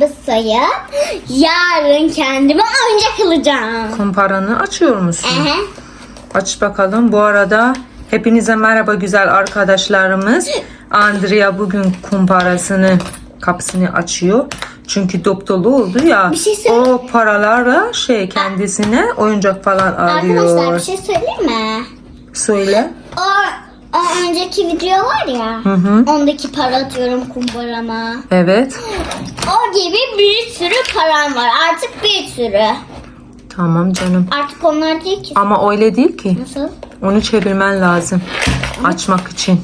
paralarımı sayıp yarın kendime oyuncak alacağım. Kumparanı açıyor musun? Ehe. Aç bakalım. Bu arada hepinize merhaba güzel arkadaşlarımız. Andrea bugün kumparasını kapısını açıyor. Çünkü dop dolu oldu ya. Bir şey söyle- o paralarla şey kendisine oyuncak falan alıyor. Arkadaşlar bir şey söyleyeyim mi? Söyle. O, o önceki video var ya. Hı hı. Ondaki para atıyorum kumbarama. Evet. O gibi bir sürü param var. Artık bir sürü. Tamam canım. Artık onlar değil ki. Ama öyle değil ki. Nasıl? Onu çevirmen lazım. Açmak için.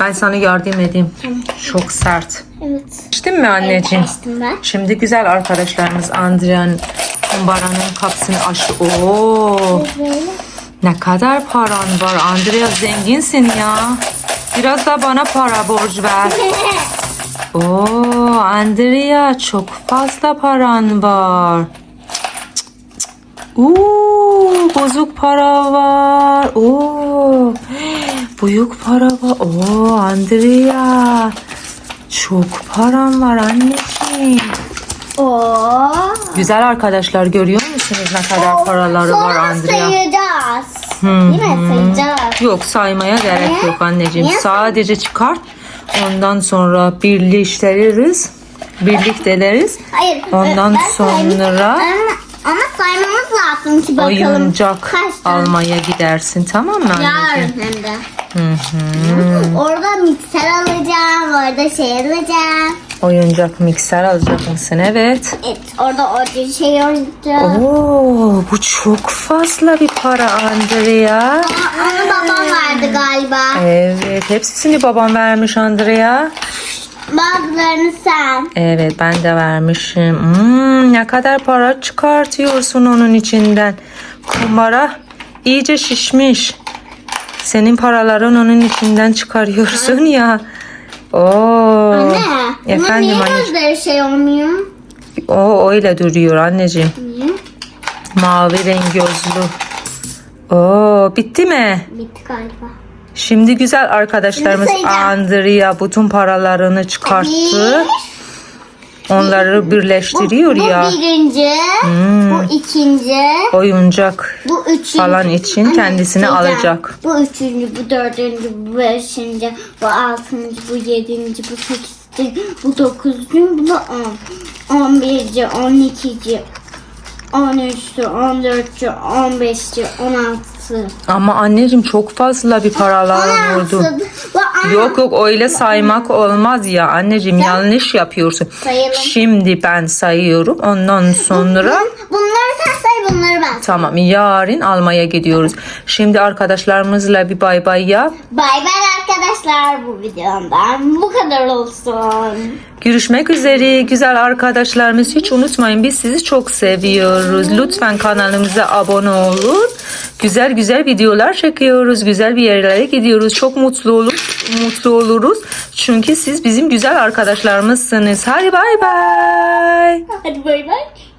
Ben sana yardım edeyim. Çok sert. Evet. Açtın mı anneciğim? Açtım ben. Şimdi güzel arkadaşlarımız Andrea'nın kumbaranın kapısını açtı. Oo, Böyle. Ne kadar paran var. Andrea zenginsin ya. Biraz da bana para borç ver. Oo, Andrea çok fazla paran var. Cık. Oo, bozuk para var. Oo, büyük para var. Oo, Andrea. Çok param var anneciğim. Oo. Güzel arkadaşlar görüyor musunuz ne kadar paraları var Sonra Andrea? sayacağız. Hı Değil mi? Sayacağız. Yok saymaya gerek yok anneciğim. Niye? Sadece çıkart. Ondan sonra birleştiririz. Birlikteleriz. Hayır. Ondan ben saymayayım. sonra- Ama, ama saymamız lazım ki bakalım. Oyuncak kaç tane. almaya gidersin tamam mı anneciğim? Yarın hem de. Hı hı. Orada mikser alacağım. Orada şey alacağım. Oyuncak mikser alacak mısın? Evet. Evet. Orada o şey alacağım. Oo, bu çok fazla bir para Andrea. Onu babam verdi galiba. Evet, hepsini babam vermiş Andrea. Bazılarını sen. Evet ben de vermişim. Hmm, ne kadar para çıkartıyorsun onun içinden. Kumbara iyice şişmiş. Senin paraların onun içinden çıkarıyorsun ya. Oo. Efendim niye gözleri şey olmuyor? O öyle duruyor anneciğim. Niye? Mavi renk gözlü. Oo, bitti mi? Bitti galiba. Şimdi güzel arkadaşlarımız Şimdi. Andrea bütün paralarını çıkarttı. Onları birleştiriyor bu, ya. Bu birinci. Bu ikinci. Oyuncak Bu üçüncü. falan için kendisine sayacağım. alacak. Bu üçüncü, bu dördüncü, bu beşinci, bu altıncı, bu yedinci, bu sekizci, bu dokuzuncu, bu da on. On birci, on ikici, on üçtü, on dörtçü, on beşçi, on altısı. Ama anneciğim çok fazla bir paralar vurdu. Yok yok öyle saymak olmaz ya anneciğim yanlış yapıyorsun. Sayalım. Şimdi ben sayıyorum ondan sonra Bunları sen say, bunları ben tamam yarın almaya gidiyoruz. Şimdi arkadaşlarımızla bir bay bay yap. Bay bay arkadaşlar bu videomdan bu kadar olsun. Görüşmek üzere güzel arkadaşlarımız hiç unutmayın biz sizi çok seviyoruz. Lütfen kanalımıza abone olun. Güzel güzel videolar çekiyoruz. Güzel bir yerlere gidiyoruz. Çok mutlu olur, mutlu oluruz. Çünkü siz bizim güzel arkadaşlarımızsınız. Hadi bay bay. Hadi bay bay.